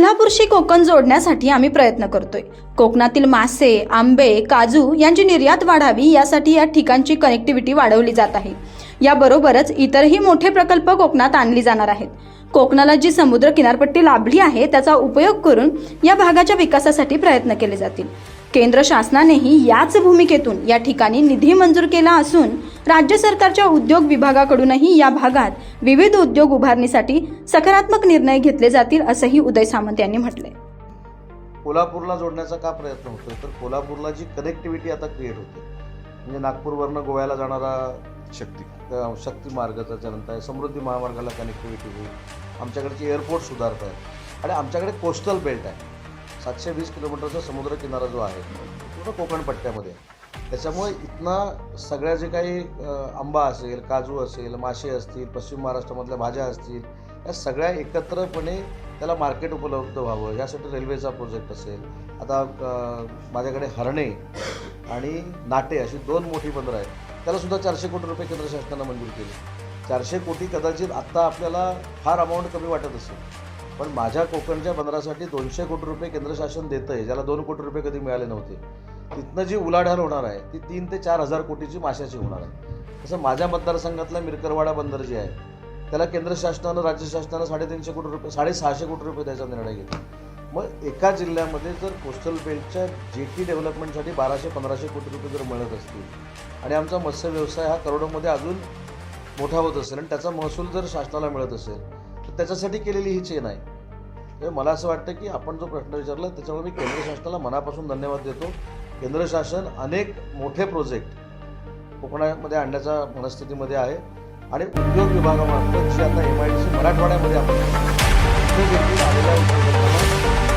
कोल्हापूरशी कोकण जोडण्यासाठी आम्ही प्रयत्न करतोय. कोकणातील मासे आंबे काजू यांची निर्यात वाढावी यासाठी या ठिकाणची कनेक्टिव्हिटी वाढवली जात आहे. याबरोबरच इतरही मोठे प्रकल्प कोकणात आणली जाणार आहेत. कोकणाला जी समुद्र किनारपट्टी लाभली आहे त्याचा उपयोग करून या भागाच्या विकासासाठी प्रयत्न केले जातील. केंद्र शासनानेही याच भूमिकेतून या ठिकाणी निधी मंजूर केला असून राज्य सरकारच्या उद्योग विभागाकडूनही या भागात विविध उद्योग उभारणीसाठी सकारात्मक निर्णय घेतले जातील असंही उदय सामंत यांनी म्हटलंय. कोल्हापूरला जोडण्याचा का प्रयत्न होतोय? तर कोल्हापूरला जी कनेक्टिव्हिटी आता क्रिएट होते म्हणजे नागपूरवरनं गोव्याला जाणारा शक्ती शक्ती मार्ग त्याच्यानंतर आहे, समृद्धी महामार्गाला कनेक्टिव्हिटी होईल. आमच्याकडची एअरपोर्ट सुधारत आहेत आणि आमच्याकडे कोस्टल बेल्ट आहे. सातशे वीस किलोमीटरचा समुद्र किनारा जो आहे पूर्ण कोकण पट्ट्यामध्ये आहे. त्याच्यामुळे इथनं सगळ्या जे काही आंबा असेल काजू असेल मासे असतील पश्चिम महाराष्ट्रामधल्या भाज्या असतील या सगळ्या एकत्रपणे त्याला मार्केट उपलब्ध व्हावं यासाठी रेल्वेचा प्रोजेक्ट असेल. आता माझ्याकडे हरणे आणि नाटे अशी दोन मोठी बंदरं आहेत. त्यालासुद्धा चारशे कोटी रुपये केंद्र शासनानं मंजूर केले. चारशे कोटी कदाचित आत्ता आपल्याला फार अमाऊंट कमी वाटत असेल. पण माझ्या कोकणच्या बंदरासाठी दोनशे कोटी रुपये केंद्र शासन देतं आहे ज्याला दोन कोटी रुपये कधी मिळाले नव्हते. तिथनं जी उलाढाल होणार आहे ती तीन ते चार हजार कोटीची माशाची होणार आहे. तसं माझ्या मतदारसंघातला मिरकरवाडा बंदर जे आहे त्याला केंद्र शासनानं राज्य शासनानं साडेतीनशे कोटी रुपये साडेसहाशे कोटी रुपये द्यायचा निर्णय घेतला. मग एका जिल्ह्यामध्ये जर कोस्टल बेल्टच्या जेटी डेव्हलपमेंटसाठी बाराशे पंधराशे कोटी रुपये जर मिळत असतील आणि आमचा मत्स्य व्यवसाय हा करोडोमध्ये अजून मोठा होत असेल आणि त्याचा महसूल जर शासनाला मिळत असेल तर त्याच्यासाठी केलेली ही चेन आहे. म्हणजे मला असं वाटतं की आपण जो प्रश्न विचारला त्याच्यामुळे मी केंद्र शासनाला मनापासून धन्यवाद देतो. केंद्र शासन अनेक मोठे प्रोजेक्ट कोकणामध्ये आणण्याच्या मनस्थितीमध्ये आहे आणि उद्योग विभागामार्फत जी आता एम आय डी सी मराठवाड्यामध्ये आपण उद्योग आलेल्या